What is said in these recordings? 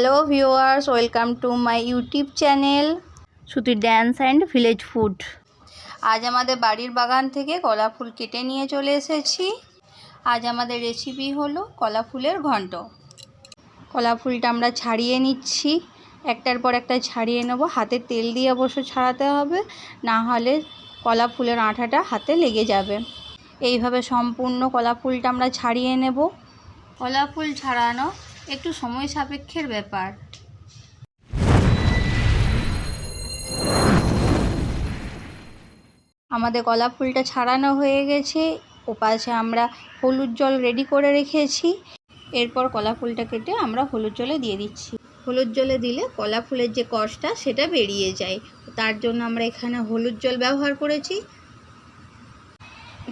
Hello viewers welcome to my YouTube channel Suti dance and village food আজ আমাদের বাড়ির বাগান থেকে কলা ফুল কেটে নিয়ে চলে এসেছি। আজ আমাদের রেসিপি হলো কলা ফুলের ঘন্ট। কলা ফুলটা আমরা ছাড়িয়ে নিচ্ছি। একটার পর একটা ছাড়িয়ে নেব। হাতে তেল দিয়ে অবশ্য ছাড়াতে হবে না হলে কলা ফুলের আঠাটা হাতে লেগে যাবে। এইভাবে সম্পূর্ণ কলা ফুলটা আমরা ছাড়িয়ে নেব। কলা ফুল ছাড়ানো একটু সময় সাপেক্ষের ব্যাপার। আমাদের কলা ফুলটা ছাড়ানো হয়ে গেছে। ওপাশে আমরা হলুদ জল রেডি করে রেখেছি। এরপর কলা ফুলটা কেটে আমরা হলুদ জলে দিয়ে দিচ্ছি। হলুদ জলে দিলে কলা ফুলের যে কষটা, সেটা বেরিয়ে যায়। তার জন্য আমরা এখানে হলুদ জল ব্যবহার করেছি।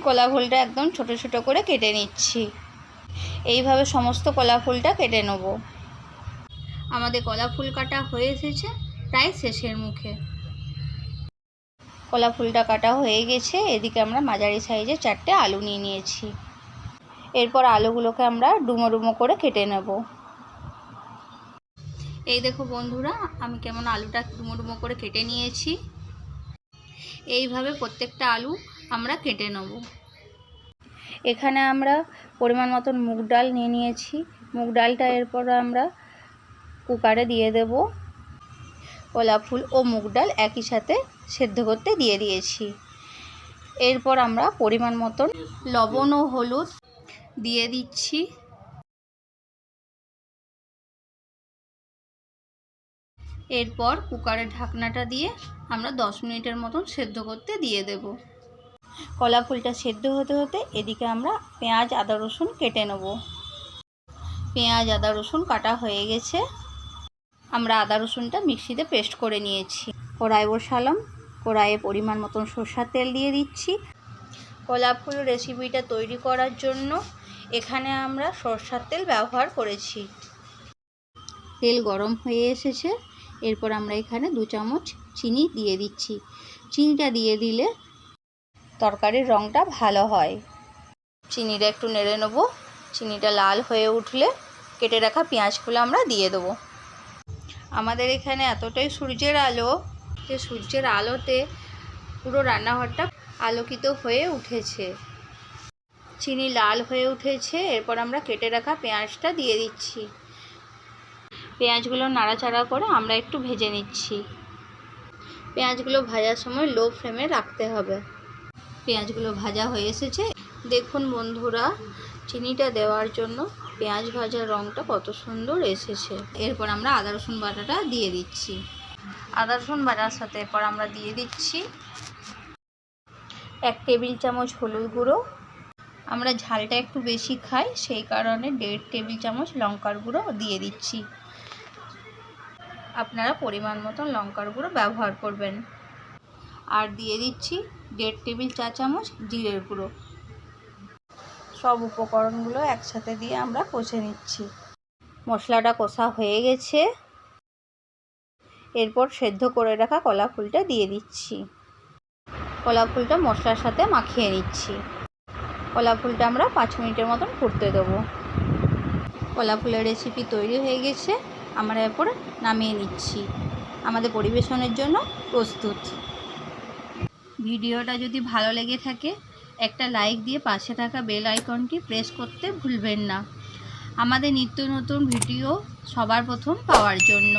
কলা ফুলটা একদম ছোট ছোট করে কেটে নিচ্ছি। এইভাবে সমস্ত কলা ফুলটা কেটে নেব। আমাদের কলা ফুল কাটা হয়ে এসেছে, প্রায় শেষের মুখে। কলা ফুলটা কাটা হয়ে গেছে, এদিকে আমরা মাঝারি সাইজে চারটে আলু নিয়ে নিয়েছি। এরপর আলুগুলোকে আমরা ডুমো ডুমো করে কেটে নেব। এই দেখো বন্ধুরা, আমি কেমন আলুটা ডুমো ডুমো করে কেটে নিয়েছি। এইভাবে প্রত্যেকটা আলু আমরা কেটে নেব। এখানে আমরা পরিমাণ মতন মুগ ডাল নিয়ে নিয়েছি। মুগ ডালটা এরপর আমরা কুকারে দিয়ে দেব। কলা ফুল ও মুগ ডাল একই সাথে সেদ্ধ করতে দিয়ে দিয়েছি। এরপর আমরা পরিমাণ মতন লবণ ও হলুদ দিয়ে দিচ্ছি। এরপর কুকারের ঢাকনাটা দিয়ে আমরা দশ মিনিটের মতন সেদ্ধ করতে দিয়ে দেব। কলা ফুলটা সেদ্ধ হতে হতে এদিকে আমরা পেঁয়াজ, আদা, রসুন কেটে নেব। পেঁয়াজ, আদা, রসুন কাটা হয়ে গেছে। আমরা আদা, রসুনটা মিক্সিতে পেস্ট করে নিয়েছি। কড়াই বসালাম। কড়াইয়ে পরিমাণ মতন সর্ষার তেল দিয়ে দিচ্ছি। কলা ফুল রেসিপিটা তৈরি করার জন্য এখানে আমরা সর্ষার তেল ব্যবহার করেছি। তেল গরম হয়ে এসেছে। এরপর আমরা এখানে দু চামচ চিনি দিয়ে দিচ্ছি। চিনিটা দিয়ে দিলে তরকারির রঙটা ভালো হয়। চিনিটা একটু নেড়ে নেব। চিনিটা লাল হয়ে উঠলে কেটে রাখা পেঁয়াজগুলো আমরা দিয়ে দেবো। আমাদের এখানে এতটাই সূর্যের আলো যে সূর্যের আলোতে পুরো রান্নাঘরটা আলোকিত হয়ে উঠেছে। চিনি লাল হয়ে উঠেছে, এরপর আমরা কেটে রাখা পেঁয়াজটা দিয়ে দিচ্ছি। পেঁয়াজগুলো নাড়াচাড়া করে আমরা একটু ভেজে নিচ্ছি। পেঁয়াজগুলো ভাজার সময় লো ফ্লেমে রাখতে হবে। পেঁয়াজগুলো ভাজা হয়ে এসেছে। দেখুন বন্ধুরা, চিনিটা দেওয়ার জন্য পেঁয়াজ ভাজার রঙটা কত সুন্দর এসেছে। এরপর আমরা আদা, রসুন বাটাটা দিয়ে দিচ্ছি। আদা, রসুন বাটার সাথে এরপর আমরা দিয়ে দিচ্ছি এক টেবিল চামচ হলুদ গুঁড়ো। আমরা ঝালটা একটু বেশি খাই, সেই কারণে দেড় টেবিল চামচ লঙ্কার গুঁড়ো দিয়ে দিচ্ছি। আপনারা পরিমাণ মতন লঙ্কার গুঁড়ো ব্যবহার করবেন। আর দিয়ে দিচ্ছি দেড় টেবিল চা চামচ জিরের গুঁড়ো। সব উপকরণগুলো একসাথে দিয়ে আমরা কষে নিচ্ছি। মশলাটা কষা হয়ে গেছে। এরপর সেদ্ধ করে রাখা কলা ফুলটা দিয়ে দিচ্ছি। কলা ফুলটা মশলার সাথে মাখিয়ে নিচ্ছি। কলা ফুলটা আমরা পাঁচ মিনিটের মতন ফুটতে দেবো। কলা ফুলের রেসিপি তৈরি হয়ে গেছে। আমরা এরপর নামিয়ে নিচ্ছি। আমাদের পরিবেশনের জন্য প্রস্তুত। ভিডিওটা যদি ভালো লেগে থাকে, একটা লাইক দিয়ে পাশে থাকা বেল আইকনটি প্রেস করতে ভুলবেন না। আমাদের নিত্য নতুন ভিডিও সবার প্রথম পাওয়ার জন্য।